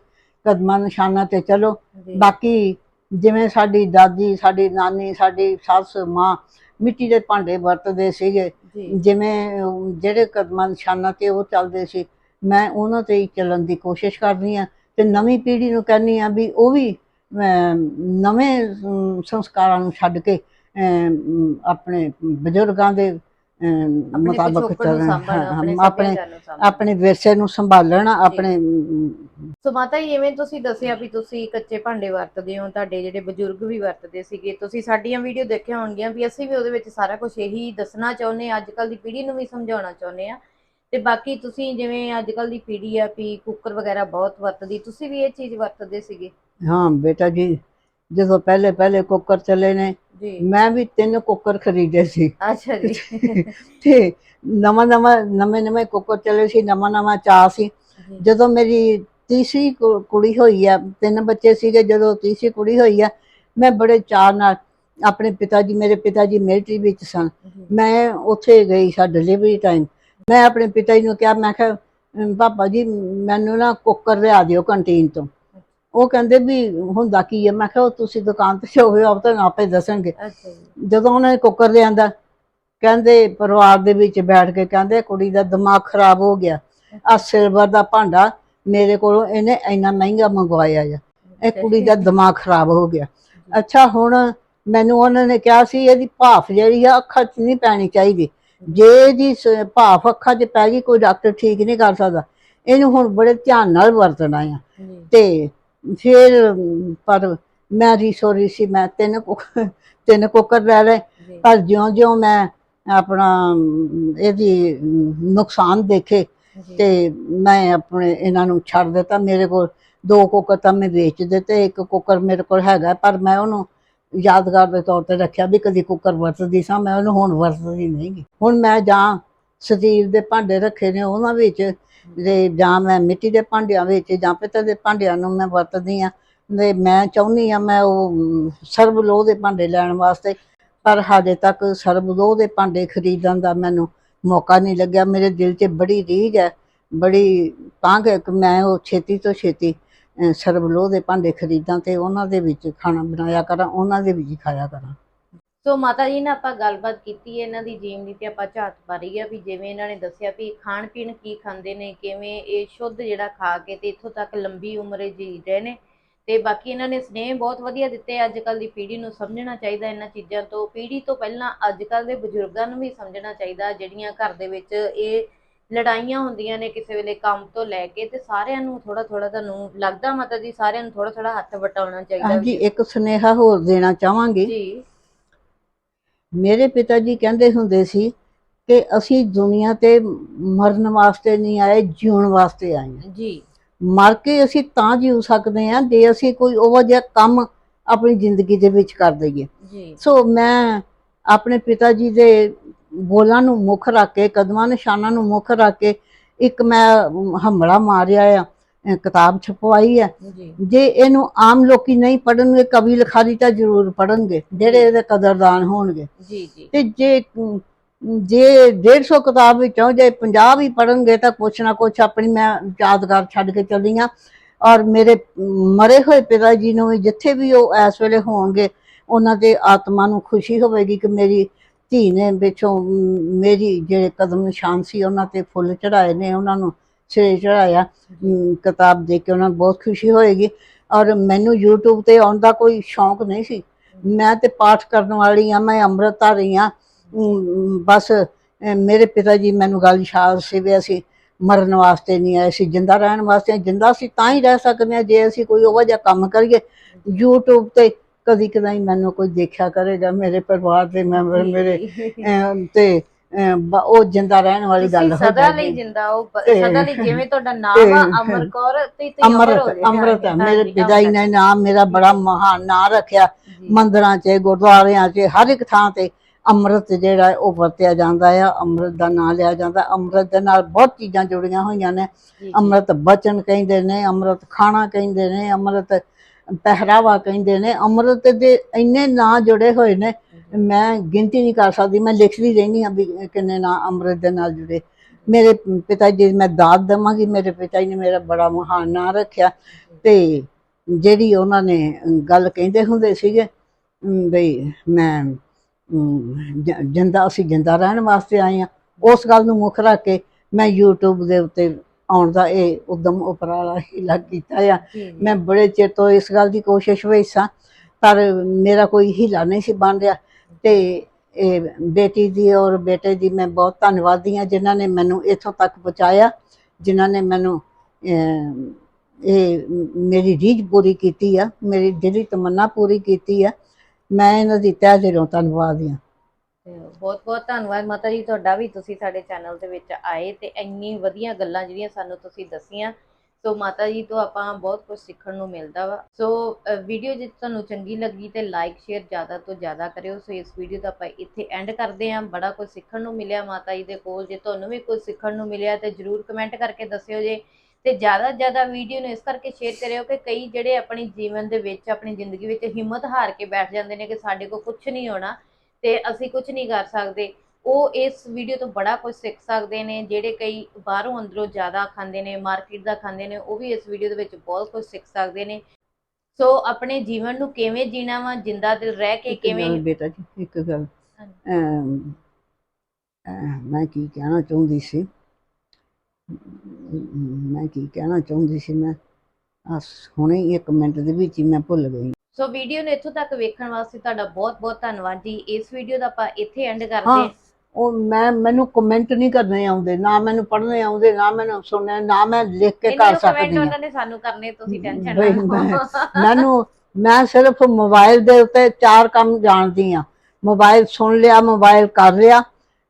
ਕਦਮਾਂ ਨਿਸ਼ਾਨਾਂ ਤੇ ਚਲੋ। ਬਾਕੀ ਜਿਵੇਂ ਸਾਡੀ ਦਾਦੀ ਸਾਡੀ ਨਾਨੀ ਸਾਡੀ ਸੱਸ ਮਾਂ ਮਿੱਟੀ ਦੇ ਭਾਂਡੇ ਵਰਤਦੇ ਸੀਗੇ। ਜਿਵੇਂ ਜਿਹੜੇ ਕਦਮਾਂ ਨਿਸ਼ਾਨਾਂ ਤੇ ਉਹ ਚੱਲਦੇ ਸੀ ਮੈਂ ਉਹਨਾਂ ਤੇ ਹੀ ਚੱਲਣ ਦੀ ਕੋਸ਼ਿਸ਼ ਕਰਦੀ ਆ ਤੇ ਨਵੀਂ ਪੀੜ੍ਹੀ ਨੂੰ ਕਹਿੰਦੀ ਆ ਵੀ ਉਹ ਵੀ ਨਵੇਂ ਸੰਸਕਾਰਾਂ ਨੂੰ ਛੱਡ ਕੇ ਆਪਣੇ ਬਜ਼ੁਰਗਾਂ ਦੇ ਮੁਤਾਬਕ ਚੱਲਣ। ਆਪਣੇ ਆਪਣੇ ਵਿਰਸੇ ਨੂੰ ਸੰਭਾਲਣ ਆਪਣੇ ਸੋ ਮਾਤਾ ਜੀ ਜਿਵੇਂ ਤੁਸੀਂ ਦੱਸਿਆ ਵੀ ਤੁਸੀਂ ਕੱਚੇ ਭਾਂਡੇ ਵਰਤਦੇ ਹੋ ਤੁਹਾਡੇ ਜਿਹੜੇ ਬਜ਼ੁਰਗ ਵੀ ਵਰਤਦੇ ਸੀਗੇ ਤੁਸੀਂ ਸਾਡੀਆਂ ਵੀਡੀਓ ਦੇਖਿਆ ਹੋਣਗੀਆਂ ਵੀ ਅਸੀਂ ਵੀ ਉਹਦੇ ਵਿੱਚ ਸਾਰਾ ਕੁਝ ਇਹੀ ਦੱਸਣਾ ਚਾਹੁੰਦੇ ਹਾਂ ਅੱਜ ਕੱਲ ਦੀ ਪੀੜ੍ਹੀ ਨੂੰ ਵੀ ਸਮਝਾਉਣਾ ਚਾਹੁੰਦੇ ਆ ਤੇ ਬਾਕੀ ਤੁਸੀਂ ਜਿਵੇਂ ਅੱਜ ਕੱਲ ਦੀ ਪੀੜ੍ਹੀ ਆ ਵੀ ਕੁੱਕਰ ਵਗੈਰਾ ਬਹੁਤ ਵਰਤਦੀ ਤੁਸੀਂ ਵੀ ਇਹ ਚੀਜ਼ ਵਰਤਦੇ ਸੀਗੇ? ਹਾਂ ਬੇਟਾ ਜੀ ਜਦੋਂ ਪਹਿਲੇ ਪਹਿਲੇ ਕੁੱਕਰ ਚੱਲੇ ਨੇ ਜੀ। ਮੈਂ ਵੀ ਤਿੰਨ ਕੁੱਕਰ ਖਰੀਦੇ ਸੀ। ਅੱਛਾ ਜੀ। ਤੇ ਨਵਾਂ ਨਵਾਂ ਨਵੇਂ ਨਵੇਂ ਕੁੱਕਰ ਚੱਲੇ ਸੀ ਨਵਾਂ ਨਵਾਂ ਚਾਅ ਸੀ। ਜੀ, ਜਦੋਂ ਮੇਰੀ ਤੀਸਰੀ ਕੁ- ਕੁੜੀ ਹੋਈ ਆ ਤਿੰਨ ਬੱਚੇ ਸੀਗੇ ਜਦੋਂ ਤੀਸਰੀ ਕੁੜੀ ਹੋਈ ਆ ਮੈਂ ਬੜੇ ਚਾਅ ਨਾਲ ਆਪਣੇ ਪਿਤਾ ਜੀ ਮੇਰੇ ਪਿਤਾ ਜੀ ਮਿਲਟਰੀ ਵਿੱਚ ਸਨ। ਮੈਂ ਉੱਥੇ ਗਈ ਸਾ ਡਿਲੀਵਰੀ ਟਾਈਮ ਮੈਂ ਆਪਣੇ ਪਿਤਾ ਜੀ ਨੂੰ ਕਿਹਾ ਮੈਂ ਕਿਹਾ ਅਮ, ਪਾਪਾ ਜੀ ਮੈਨੂੰ ਨਾ ਕੁੱਕਰ ਲਿਆ ਦਿਓ ਕੰਟੀਨ ਤੋਂ। ਉਹ ਕਹਿੰਦੇ ਵੀ ਹੁੰਦਾ ਕੀ ਹੈ ਮੈਂ ਕਿਹਾ ਉਹ ਤੁਸੀਂ ਦੁਕਾਨ ਤੇ ਹੋਵੇ ਆਪ ਤਾਂ ਆਪੇ ਦੱਸਣਗੇ। ਅੱਛਾ ਜੀ। ਜਦੋਂ ਉਹਨਾਂ ਨੇ ਕੁੱਕਰ ਲਿਆਂਦਾ ਕਹਿੰਦੇ ਪਰਿਵਾਰ ਦੇ ਵਿੱਚ ਬੈਠ ਕੇ ਕਹਿੰਦੇ ਕੁੜੀ ਦਾ ਦਿਮਾਗ ਖਰਾਬ ਹੋ ਗਿਆ। ਆ ਸਿਲਵਰ ਦਾ ਭਾਂਡਾ ਮੇਰੇ ਕੋਲੋਂ ਇਹਨੇ ਇੰਨਾ ਮਹਿੰਗਾ ਮੰਗਵਾਇਆ ਆ। ਇਹ ਕੁੜੀ ਦਾ ਦਿਮਾਗ ਖਰਾਬ ਹੋ ਗਿਆ। ਅੱਛਾ ਹੁਣ ਮੈਨੂੰ ਉਹਨਾਂ ਨੇ ਕਿਹਾ ਸੀ ਇਹਦੀ ਭਾਫ ਜਿਹੜੀ ਆ ਅੱਖਾਂ 'ਚ ਨਹੀਂ ਪੈਣੀ ਚਾਹੀਦੀ। ਜੇ ਸ- ਭਾਫ ਅੱਖਾਂ 'ਚ ਪੈ ਗਈ ਕੋਈ ਡਾਕਟਰ ਠੀਕ ਨਹੀਂ ਕਰ ਸਕਦਾ। ਇਹਨੂੰ ਹੁਣ ਬੜੇ ਧਿਆਨ ਨਾਲ ਵਰਤਣਾ ਆ। ਤੇ ਫਿਰ ਪਰ ਮੈਂ ਰੀਸੋਰੀ ਸੀ ਮੈਂ ਤਿੰਨ ਤਿੰਨ ਕੁੱਕਰ ਲੈ ਲਏ। ਪਰ ਜਿਉਂ-ਜਿਉਂ ਮੈਂ ਆਪਣਾ ਇਹਦੀ ਨੁਕਸਾਨ ਦੇਖੇ ਤੇ ਮੈਂ ਆਪਣੇ ਇਹਨਾਂ ਨੂੰ ਛੱਡ ਦਿੱਤਾ। ਮੇਰੇ ਕੋਲ ਦੋ ਕੁੱਕਰ ਤਾਂ ਮੈਂ ਵੇਚ ਦਿੱਤੇ। ਇੱਕ ਕੁੱਕਰ ਮੇਰੇ ਕੋਲ ਹੈਗਾ ਪਰ ਮੈਂ ਉਹਨੂੰ ਯਾਦਗਾਰ ਦੇ ਤੌਰ ਤੇ ਰੱਖਿਆ ਵੀ ਕਦੀ ਕੁੱਕਰ ਵਰਤਦੀ ਸਾਂ, ਮੈਂ ਉਹਨੂੰ ਹੁਣ ਵਰਤਦੀ ਨਹੀਂ ਗੀ। ਹੁਣ ਮੈਂ ਜਾਂ ਸਟੀਲ ਦੇ ਭਾਂਡੇ ਰੱਖੇ ਨੇ ਉਹਨਾਂ ਵਿੱਚ ਤੇ ਜਾਂ ਮੈਂ ਮਿੱਟੀ ਦੇ ਭਾਂਡਿਆਂ ਵਿੱਚ ਜਾਂ ਪਿੱਤਲ ਦੇ ਭਾਂਡਿਆਂ ਨੂੰ ਮੈਂ ਵਰਤਦੀ ਆ। ਤੇ ਮੈਂ ਚਾਹੁੰਦੀ ਆ ਮੈਂ ਉਹ ਸਰਬ ਲੋਹ ਦੇ ਭਾਂਡੇ ਲੈਣ ਵਾਸਤੇ, ਪਰ ਹਾਲੇ ਤੱਕ ਸਰਬ ਲੋਹ ਦੇ ਭਾਂਡੇ ਖਰੀਦਣ ਦਾ ਮੈਨੂੰ ਮੌਕਾ ਨਹੀਂ ਲੱਗਿਆ। ਮੇਰੇ ਦਿਲ 'ਚ ਬੜੀ ਰੀਝ ਹੈ, ਬੜੀ ਤਾਂਘ ਹੈ ਕਿ ਮੈਂ ਉਹ ਛੇਤੀ ਤੋਂ ਛੇਤੀ ਅਹ, ਦੇ ਭਾਂਡੇ ਖਰੀਦਾਂ ਤੇ ਉਹਨਾਂ ਦੇ ਵਿੱਚ ਖਾਣਾ ਬਣਾਇਆ ਕਰਾਂ ਉਹਨਾਂ ਦੇ ਵਿੱਚ ਹੀ ਖਾਇਆ ਕਰਾਂ। ਸੋ ਮਾਤਾ ਜੀ ਨਾਲ ਆਪਾਂ ਗੱਲਬਾਤ ਕੀਤੀ ਹੈ ਇਹਨਾਂ ਦੀ ਜੀਵਨੀ ਤੇ ਆਪਾਂ ਝਾਤ ਮਾਰੀ ਆ ਵੀ ਜਿਵੇਂ ਇਹਨਾਂ ਨੇ ਦੱਸਿਆ ਵੀ ਖਾਣ ਪੀਣ ਕੀ ਖਾਂਦੇ ਨੇ ਕਿਵੇਂ ਇਹ ਸ਼ੁੱਧ ਜਿਹੜਾ ਖਾ ਕੇ ਤੇ ਇੱਥੋਂ ਤੱਕ ਲੰਬੀ ਉਮਰੇ ਜੀ ਰਹੇ ਨੇ। ਤੇ ਬਾਕੀ ਇਹਨਾਂ ਨੇ ਸਨੇਹ ਬਹੁਤ ਵਧੀਆ ਦਿੱਤੇ ਅੱਜ ਕੱਲ ਦੀ ਪੀੜ੍ਹੀ ਨੂੰ ਸਮਝਣਾ ਚਾਹੀਦਾ ਇਹਨਾਂ ਚੀਜ਼ਾਂ ਤੋਂ। ਪੀੜ੍ਹੀ ਤੋਂ ਪਹਿਲਾਂ ਅੱਜ ਕੱਲ ਦੇ ਬਜ਼ੁਰਗਾਂ ਨੂੰ ਵੀ ਸਮਝਣਾ ਚਾਹੀਦਾ ਜਿਹੜੀਆਂ ਘਰ ਦੇ ਵਿੱਚ ਇਹ ਲੜਾਈਆਂ ਹੁੰਦੀਆਂ ਨੇ ਕਿਸੇ ਵੇਲੇ ਕੰਮ ਤੋਂ ਲੈ ਕੇ ਤੇ ਸਾਰਿਆਂ ਨੂੰ ਥੋੜਾ ਥੋੜਾ ਤੁਹਾਨੂੰ ਲੱਗਦਾ ਮਾਤਾ ਜੀ ਸਾਰਿਆਂ ਨੂੰ ਥੋੜਾ ਥੋੜਾ ਹੱਥ ਵਟਾਉਣਾ ਚਾਹੀਦਾ ਹਾਂਜੀ ਇੱਕ ਸੁਨੇਹਾ ਹੋਰ ਦੇਣਾ ਚਾਹਾਂਗੀ। ਜੀ। ਮੇਰੇ ਪਿਤਾ ਜੀ ਕਹਿੰਦੇ ਹੁੰਦੇ ਸੀ ਕਿ ਅਸੀਂ ਦੁਨੀਆ ਤੇ ਮਰਨ ਵਾਸਤੇ ਨਹੀਂ ਆਏ ਜਿਉਣ ਵਾਸਤੇ ਆਏ ਹਾਂ। ਜੀ। ਮਰ ਕੇ ਅਸੀਂ ਤਾਂ ਜਿਉ ਸਕਦੇ ਹਾਂ ਜੇ ਅਸੀਂ ਕੋਈ ਉਹ ਜਿਹਾ ਕੰਮ ਆਪਣੀ ਜ਼ਿੰਦਗੀ ਦੇ ਵਿੱਚ ਕਰ ਦਈਏ। ਜੀ। ਸੋ ਮੈਂ ਆਪਣੇ ਪਿਤਾ ਜੀ ਦੇ ਬੋਲਾਂ ਨੂੰ ਮੁੱਖ ਰੱਖ ਕੇ ਕਦਮਾਂ ਨਿਸ਼ਾਨਾਂ ਨੂੰ ਮੁੱਖ ਰੱਖ ਕੇ ਇੱਕ ਮੈਂ ਹੰਬੜਾ ਮਾਰਿਆ ਆ ਕਿਤਾਬ ਛਪਵਾਈ ਆ। ਜੀ। ਇਹਨੂੰ ਆਮ ਲੋਕੀ ਨਹੀਂ ਪੜਨਗੇ ਕਵੀ ਲਿਖਾਰੀ ਤਾਂ ਜ਼ਰੂਰ ਪੜਨਗੇ ਜਿਹੜੇ ਇਹਦੇ ਕਦਰਦਾਨ ਹੋਣਗੇ। ਜੀ ਜੀ। ਤੇ ਜੇ ਜੇ 150 ਕਿਤਾਬ ਵਿੱਚੋਂ ਜੇ 50 ਵੀ ਪੜਨਗੇ ਤਾਂ ਕੁਛ ਨਾ ਕੁਛ ਆਪਣੀ ਮੈਂ ਯਾਦਗਾਰ ਛੱਡ ਕੇ ਚੱਲੀ ਹਾਂ ਔਰ ਮੇਰੇ ਮਰੇ ਹੋਏ ਪਿਤਾ ਜੀ ਨੂੰ ਜਿੱਥੇ ਵੀ ਉਹ ਇਸ ਵੇਲੇ ਹੋਣਗੇ ਉਹਨਾਂ ਦੇ ਆਤਮਾ ਨੂੰ ਖੁਸ਼ੀ ਹੋਵੇਗੀ ਕਿ ਮੇਰੀ ਧੀ ਨੇ ਵਿੱਚੋਂ ਮੇਰੀ ਜਿਹੜੇ ਕਦਮ ਨਿਸ਼ਾਨ ਸੀ, ਉਹਨਾਂ ਤੇ ਫੁੱਲ ਚੜਾਏ ਨੇ, ਉਹਨਾਂ ਨੂੰ ਸਿਰੇ ਚੜਾਇਆ ਕਿਤਾਬ ਦੇਖ ਕੇ ਉਹਨਾਂ ਨੂੰ ਬਹੁਤ ਖੁਸ਼ੀ ਹੋਏਗੀ। ਔਰ ਮੈਨੂੰ YouTube ਤੇ ਆਉਣ ਦਾ ਕੋਈ ਸ਼ੌਂਕ ਨਹੀਂ ਸੀ। ਮੈਂ ਤੇ ਪਾਠ ਕਰਨ ਵਾਲੀ ਆ ਮੈਂ ਅੰਮ੍ਰਿਤ ਧਾਰੀ ਆ ਬਸ ਮੇਰੇ ਪਿਤਾ ਜੀ ਮੈਨੂੰ ਗੱਲ ਯਾਦ ਸੀ। ਵੀ ਅਸੀਂ ਮਰਨ ਵਾਸਤੇ ਨਹੀਂ ਆਏ ਸੀ, ਜਿੰਦਾ ਰਹਿਣ ਵਾਸਤੇ। ਜਿੰਦਾ ਅਸੀਂ ਤਾਂ ਹੀ ਰਹਿ ਸਕਦੇ ਹਾਂ, ਜੇ ਅਸੀਂ ਕੋਈ ਉਹ ਜਿਹਾ ਕੰਮ ਕਰੀਏ। YouTube ਤੇ ਕਦੀ ਕਦਾਈ ਮੈਨੂੰ ਕੋਈ ਦੇਖਿਆ ਕਰੇਗਾ ਮੇਰੇ ਪਰਿਵਾਰ ਦੇ ਮੈਂਬਰ ਮੇਰੇ ਅਮ, ਤੇ ਅਮ, ਬ- ਉਹ ਜਿੰਦਾ ਰਹਿਣ ਵਾਲੀ ਗੱਲ ਤੁਸੀਂ ਹੋ ਸਦਾ ਲਈ ਜਾਏਗੀ ਜਿੰਦਾ ਉਹ ਬ- ਤੇ- ਸਦਾ ਲਈ ਜਿਵੇਂ ਤੁਹਾਡਾ ਨਾਮ ਆ ਤੇ- ਅਮਰ ਕੌਰ ਤੇ ਤੁਸੀਂ ਅਮਰ ਹੋ ਅੰਮ੍ਰਿਤ ਗਏ ਅੰਮ੍ਰਿਤ ਹੈ ਮੇਰੇ ਹਾਂਜੀ, ਪਿਤਾ ਜੀ ਨੇ। ਨਾਮ ਮੇਰਾ ਬੜਾ ਮਹਾਨ ਨਾਂ ਰੱਖਿਆ ਜੀ। ਮੰਦਰਾਂ 'ਚ ਗੁਰਦੁਆਰਿਆਂ 'ਚ ਹਰ ਇੱਕ ਥਾਂ ਤੇ ਅੰਮ੍ਰਿਤ ਜਿਹੜਾ ਹੈ ਉਹ ਵਰਤਿਆ ਜਾਂਦਾ ਆ ਅੰਮ੍ਰਿਤ ਦਾ ਨਾਮ ਲਿਆ ਜਾਂਦਾ ਅੰਮ੍ਰਿਤ ਦੇ ਨਾਲ ਬਹੁਤ ਚੀਜ਼ਾਂ ਜੁੜੀਆਂ ਹੋਈਆਂ ਨੇ ਜੀ, ਜੀ। ਅੰਮ੍ਰਿਤ ਬਚਨ ਕਹਿੰਦੇ ਨੇ ਅੰਮ੍ਰਿਤ ਖਾਣਾ ਕਹਿੰਦੇ ਨੇ ਅੰਮ੍ਰਿਤ ਪਹਿਰਾਵਾ ਕਹਿੰਦੇ ਨੇ, ਅੰਮ੍ਰਿਤ ਦੇ ਇੰਨੇ ਨਾਂ ਜੁੜੇ ਹੋਏ ਨੇ, ਮੈਂ ਗਿਣਤੀ ਨਹੀਂ ਕਰ ਸਕਦੀ, ਮੈਂ ਲਿਖਦੀ ਰਹਿੰਦੀ ਹਾਂ ਵੀ ਕਿੰਨੇ ਨਾਂ ਅੰਮ੍ਰਿਤ ਦੇ ਨਾਲ ਜੁੜੇ। ਮੇਰੇ ਪਿਤਾ ਜੀ ਮੈਂ ਦਾਦ ਦੇਵਾਂਗੀ, ਮੇਰੇ ਪਿਤਾ ਜੀ ਨੇ ਮੇਰਾ ਬੜਾ ਮਹਾਨ ਨਾਂ ਰੱਖਿਆ ਤੇ ਜਿਹੜੀ ਉਹਨਾਂ ਨੇ ਗੱਲ ਕਹਿੰਦੇ ਹੁੰਦੇ ਸੀਗੇ ਬਈ ਮੈਂ ਜਿੰਦਾ, ਅਸੀਂ ਜਿੰਦਾ ਰਹਿਣ ਵਾਸਤੇ ਆਏ ਆ ਉਸ ਗੱਲ ਨੂੰ ਮੁੱਖ ਰੱਖ ਕੇ ਮੈਂ YouTube ਦੇ ਉੱਤੇ ਆਉਣ ਦਾ ਇਹ ਉਦਮ ਉਪਰਾਲਾ ਹੀਲਾ ਕੀਤਾ ਆ। ਮੈਂ ਬੜੇ ਚਿਰ ਤੋਂ ਇਸ ਗੱਲ ਦੀ ਕੋਸ਼ਿਸ਼ ਵਿੱਚ ਸਾਂ ਪਰ ਮੇਰਾ ਕੋਈ ਹੀਲਾ ਨਹੀਂ ਸੀ ਬਣ ਰਿਹਾ। ਤੇ ਇਹ ਬੇਟੀ ਦੀ ਔਰ ਬੇਟੇ ਦੀ ਮੈਂ ਬਹੁਤ ਧੰਨਵਾਦੀ ਹਾਂ ਜਿਨ੍ਹਾਂ ਨੇ ਮੈਨੂੰ ਇੱਥੋਂ ਤੱਕ ਪਹੁੰਚਾਇਆ ਜਿਨ੍ਹਾਂ ਨੇ ਮੈਨੂੰ ਇਹ ਮੇਰੀ ਰੀਝ ਪੂਰੀ ਕੀਤੀ ਆ ਮੇਰੀ ਦਿਲੀ ਤਮੰਨਾ ਪੂਰੀ ਕੀਤੀ ਆ। ਮੈਂ ਇਹਨਾਂ ਦੀ ਤਹਿ ਦਿਲੋਂ ਧੰਨਵਾਦੀ ਹਾਂ। ਬਹੁਤ ਬਹੁਤ ਧੰਨਵਾਦ ਮਾਤਾ ਜੀ, ਤੁਹਾਡਾ ਵੀ ਤੁਸੀਂ ਸਾਡੇ ਚੈਨਲ ਦੇ ਵਿੱਚ ਆਏ ਤੇ ਇੰਨੀ ਵਧੀਆ ਗੱਲਾਂ ਜਿਹੜੀਆਂ ਸਾਨੂੰ ਤੁਸੀਂ ਦੱਸੀਆਂ। ਸੋ ਮਾਤਾ ਜੀ ਤੋਂ ਆਪਾਂ ਬਹੁਤ ਕੁਝ ਸਿੱਖਣ ਨੂੰ ਮਿਲਦਾ ਵਾ। ਸੋ ਵੀਡੀਓ ਜੇ ਤੁਹਾਨੂੰ ਚੰਗੀ ਲੱਗੀ ਤੇ ਲਾਈਕ ਸ਼ੇਅਰ ਜ਼ਿਆਦਾ ਤੋਂ ਜ਼ਿਆਦਾ ਕਰਿਓ। ਸੋ ਇਸ ਵੀਡੀਓ ਦਾ ਆਪਾਂ ਇੱਥੇ ਐਂਡ ਕਰਦੇ ਹਾਂ। ਬੜਾ ਕੁਝ ਸਿੱਖਣ ਨੂੰ ਮਿਲਿਆ ਮਾਤਾ ਜੀ ਦੇ ਕੋਲ। ਜੇ ਤੁਹਾਨੂੰ ਵੀ ਕੁਝ ਸਿੱਖਣ ਨੂੰ ਮਿਲਿਆ ਤੇ ਜਰੂਰ ਕਮੈਂਟ ਕਰਕੇ ਦੱਸਿਓ ਜੇ। ਤੇ ਜ਼ਿਆਦਾ ਜ਼ਿਆਦਾ ਵੀਡੀਓ ਨੂੰ ਇਸ ਕਰਕੇ ਸ਼ੇਅਰ ਕਰਿਓ ਕਿ ਕਈ ਜਿਹੜੇ ਆਪਣੀ ਜੀਵਨ ਦੇ ਵਿੱਚ, ਆਪਣੀ ਜ਼ਿੰਦਗੀ ਵਿੱਚ ਹਿੰਮਤ ਹਾਰ ਕੇ ਬੈਠ ਜਾਂਦੇ ਨੇ ਕਿ ਸਾਡੇ ਕੋਲ ਕੁਝ ਨਹੀਂ ਹੋਣਾ। ਤੇ ਅਸੀਂ ਕੁਝ ਨਹੀਂ ਕਰ ਸਕਦੇ। ਉਹ ਇਸ ਵੀਡੀਓ ਤੋਂ ਬੜਾ ਕੁਝ ਸਿੱਖ ਸਕਦੇ ਨੇ ਜਿਹੜੇ ਕਈ ਬਾਹਰੋਂ ਅੰਦਰੋਂ ਜ਼ਿਆਦਾ ਖਾਂਦੇ ਨੇ ਮਾਰਕੀਟ ਦਾ ਖਾਂਦੇ ਨੇ ਉਹ ਵੀ ਇਸ ਵੀਡੀਓ ਦੇ ਵਿੱਚ ਬਹੁਤ ਕੁਝ ਸਿੱਖ ਸਕਦੇ ਨੇ। ਸੋ ਆਪਣੇ ਜੀਵਨ ਨੂੰ ਕਿਵੇਂ ਜੀਣਾ ਵਾ ਜਿੰਦਾ ਦਿਲ ਰਹਿ ਕੇ ਕਿਵੇਂ ਬੇਟਾ ਜੀ ਇੱਕ ਗੱਲ। ਮੈਂ ਕੀ ਕਹਿਣਾ ਚਾਹੁੰਦੀ ਸੀ? ਮੈਂ ਕੀ ਕਹਿਣਾ ਚਾਹੁੰਦੀ ਸੀ? ਮੈਂ ਹੁਣੇ ਇੱਕ ਮਿੰਟ ਦੇ ਵਿੱਚ ਹੀ ਮੈਂ ਭੁੱਲ ਗਈ। ਸੋ ਵੀਡੀਓ ਨੂੰ ਇੱਥੋਂ ਤੱਕ ਵੇਖਣ ਵਾਸਤੇ ਤੁਹਾਡਾ ਬਹੁਤ ਬਹੁਤ ਧੰਨਵਾਦ ਜੀ। ਇਸ ਵੀਡੀਓ ਦਾ ਆਪਾਂ ਇੱਥੇ ਐਂਡ ਕਰਦੇ ਹਾਂ। ਹਾਂ ਉਹ ਮੈਂ ਮੈਨੂੰ ਕਮੈਂਟ ਨਹੀਂ ਕਰਨੇ ਆਉਂਦੇ। ਨਾ ਮੈਨੂੰ ਪੜ੍ਹਨੇ ਆਉਂਦੇ ਨਾ ਮੈਨੂੰ ਸੁਣਨੇ ਨਾ ਮੈਂ ਲਿਖ ਕੇ ਕਰ ਸਕਦੀ ਹਾਂ। ਉਹਨਾਂ ਨੇ ਸਾਨੂੰ ਕਰਨੇ ਤੁਸੀਂ ਟੈਨਸ਼ਨ ਨਾ ਲਓ। ਮੈਨੂੰ ਮੈਂ ਸਿਰਫ ਮੋਬਾਈਲ ਦੇ ਉੱਤੇ ਚਾਰ ਕੰਮ ਜਾਣਦੀ ਆ ਮੋਬਾਈਲ ਸੁਣ ਲਿਆ ਮੋਬਾਈਲ ਕਰ ਲਿਆ।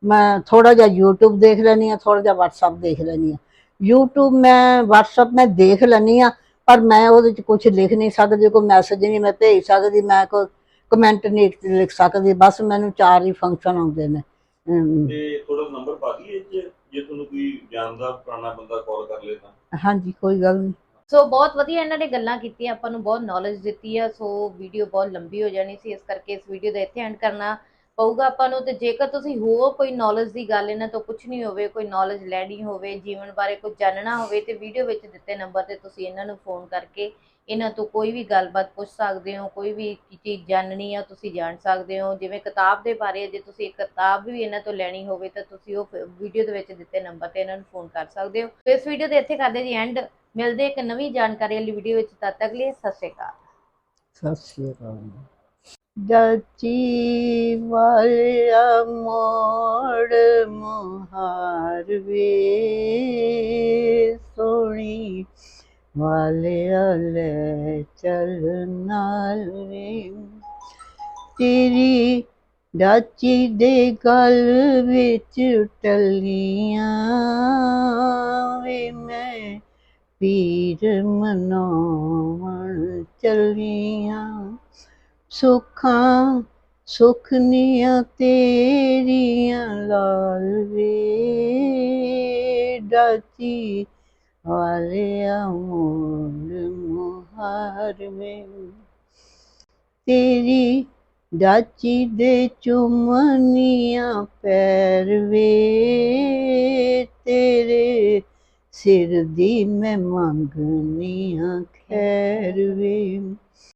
ਮੈਂ ਥੋੜਾ ਜਿਹਾ YouTube ਦੇਖ ਲੈਣੀ ਆ ਥੋੜਾ ਜਿਹਾ WhatsApp ਦੇਖ ਲੈਣੀ ਆ YouTube ਮੈਂ WhatsApp ਮੈਂ ਦੇਖ ਲੈਣੀ ਆ ਪਰ ਮੈਂ ਉਹਦੇ ਚ ਕੁਝ ਲਿਖ ਨਹੀਂ ਸਕਦੀ ਕੋਈ ਮੈਸੇਜ ਨਹੀਂ ਮੈਂ ਭੇਜ ਸਕਦੀ ਮੈਂ ਕੋਈ ਕਮੈਂਟ ਨਹੀਂ ਲਿਖ ਸਕਦੀ ਬਸ ਮੈਨੂੰ ਚਾਰ ਹੀ ਫੰਕਸ਼ਨ ਆਉਂਦੇ ਨੇ। ਅਮ, ਤੇ ਥੋੜਾ ਨੰਬਰ ਪਾ ਦਈਏ ਜੇ ਜੇ ਤੁਹਾਨੂੰ ਕੋਈ ਜਾਣਦਾ ਪੁਰਾਣਾ ਬੰਦਾ ਕਾਲ ਕਰ ਲੇ ਤਾਂ। ਹਾਂਜੀ ਕੋਈ ਗੱਲ ਨਹੀਂ। ਸੋ ਬਹੁਤ ਵਧੀਆ ਇਹਨਾਂ ਨੇ ਗੱਲਾਂ ਕੀਤੀਆਂ ਆਪਾਂ ਨੂੰ ਬਹੁਤ ਨੌਲੇਜ ਦਿੱਤੀ ਆ ਸੋ ਵੀਡੀਓ ਬਹੁਤ ਲੰਬੀ ਹੋ ਜਾਣੀ ਸੀ ਇਸ ਕਰਕੇ ਇਸ ਵੀਡੀਓ ਦਾ ਇੱਥੇ ਐਂਡ ਕਰਨਾ। ਪਊਗਾ ਆਪਾਂ ਨੂੰ ਤੇ ਜੇਕਰ ਤੁਸੀਂ ਹੋਰ ਕੋਈ ਨੌਲੇਜ ਦੀ ਗੱਲ ਇਹਨਾਂ ਤੋਂ ਪੁੱਛਣੀ ਹੋਵੇ, ਕੋਈ ਨੌਲੇਜ ਲੈਣੀ ਹੋਵੇ, ਜੀਵਨ ਬਾਰੇ ਕੁਝ ਜਾਣਨਾ ਹੋਵੇ ਤੇ ਵੀਡੀਓ ਵਿੱਚ ਦਿੱਤੇ ਨੰਬਰ ਤੇ ਤੁਸੀਂ ਇਹਨਾਂ ਨੂੰ ਫੋਨ ਕਰਕੇ ਇਹਨਾਂ ਤੋਂ ਕੋਈ ਵੀ ਗੱਲਬਾਤ ਪੁੱਛ ਸਕਦੇ ਹੋ, ਕੋਈ ਵੀ ਚੀਜ਼ ਜਾਣਨੀ ਆ ਤੁਸੀਂ ਜਾਣ ਸਕਦੇ ਹੋ। ਜਿਵੇਂ ਕਿਤਾਬ ਦੇ ਬਾਰੇ ਜੇ ਤੁਸੀਂ ਇੱਕ ਕਿਤਾਬ ਵੀ ਇਹਨਾਂ ਤੋਂ ਲੈਣੀ ਹੋਵੇ ਤਾਂ ਤੁਸੀਂ ਉਹ ਵੀਡੀਓ ਦੇ ਵਿੱਚ ਦਿੱਤੇ ਨੰਬਰ ਤੇ ਇਹਨਾਂ ਨੂੰ ਫੋਨ ਕਰ ਸਕਦੇ ਹੋ। ਇਸ ਵੀਡੀਓ ਦੇ ਇੱਥੇ ਕਰਦੇ ਜੀ ਐਂਡ ਮਿਲਦੇ ਇੱਕ ਨਵੀਂ ਜਾਣਕਾਰੀ ਵਾਲੀ ਵੀਡੀਓ ਵਿੱਚ, ਤਦ ਤੱਕ ਲਈ ਸਤਿ ਸ਼੍ਰੀ ਅਕਾਲ। ਸਤਿ ਸ਼੍ਰੀ ਅਕਾਲ ਜਚੀ ਵਾਲਿਆ ਮੋੜ ਮੁਹਾਰ ਵੇ ਸੋਣੀ ਵਾਲਿਆ ਲੈ ਚੱਲ ਨਾਲ ਵੇ ਤੇਰੀ ਡਾਚੀ ਦੇ ਗਲ ਵਿੱਚ ਟੱਲੀਆਂ ਵੇ, ਮੈਂ ਪੀਰ ਮਨਾਉਣ ਚੱਲੀਆਂ। ਸੁੱਖਾਂ, ਸੁਖਨੀਆਂ ਤੇਰੀਆਂ ਲਾਲ ਵੇ ਡਾਚੀ ਵਾਲਿਆ ਮੋਲ ਮੁਹਾਰ ਵੇ ਤੇਰੀ ਡਾਚੀ ਦੇ ਚੁੰਮਨੀਆਂ ਪੈਰ ਵੇ ਤੇਰੇ ਸਿਰ ਦੀ ਮੈਂ ਮੰਗਨੀਆਂ ਖੈਰ ਵੇ